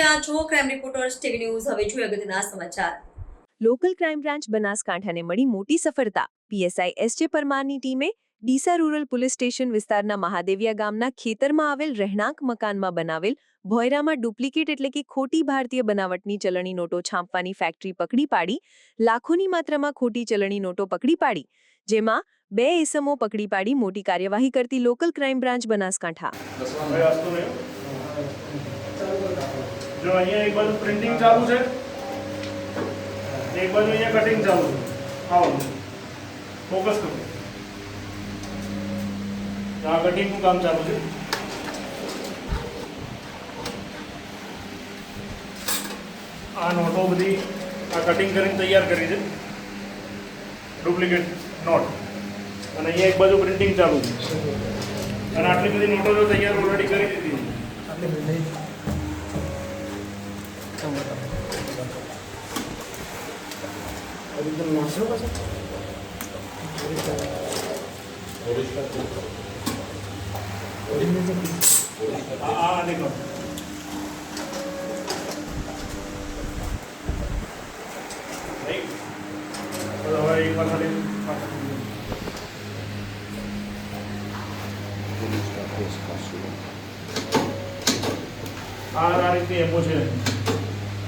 અગત્યના સમાચાર. Local crime branch બનાસકાંઠાને મળી મોટી સફળતા. પીએસઆઈ એસ જે પરમારની ટીમે ડીસા રૂરલ પોલીસ સ્ટેશન વિસ્તારના મહાદેવિયા ગામના ખેતરમાં આવેલ રહેણાંક મકાનમાં બનાવેલ ભોયરામાં ડુપ્લિકેટ એટલે કે ખોટી ભારતીય બનાવટની ચલણી નોટો છાપવાની ફેક્ટરી પકડી પાડી, લાખોની માત્રામાં ખોટી ચલણી નોટો પકડી પાડી, જેમાં બે એસમો પકડી પાડી મોટી કાર્યવાહી કરતી local crime branch Banaskantha. Focus કરો. આ કટિંગનું કામ ચાલુ છે. આ નોટો બધી આ કટિંગ કરીને તૈયાર કરી છે. Duplicate note. અને અહીંયા એક બાજુ પ્રિન્ટિંગ ચાલુ છે. અને આટલી બધી નોટો તો તૈયાર ઓલરેડી કરી દીધી. છે. આ આ દેખો Right? તો હવે એકવાર ખાલી પાછળ. આ આ રીતે એમો છે.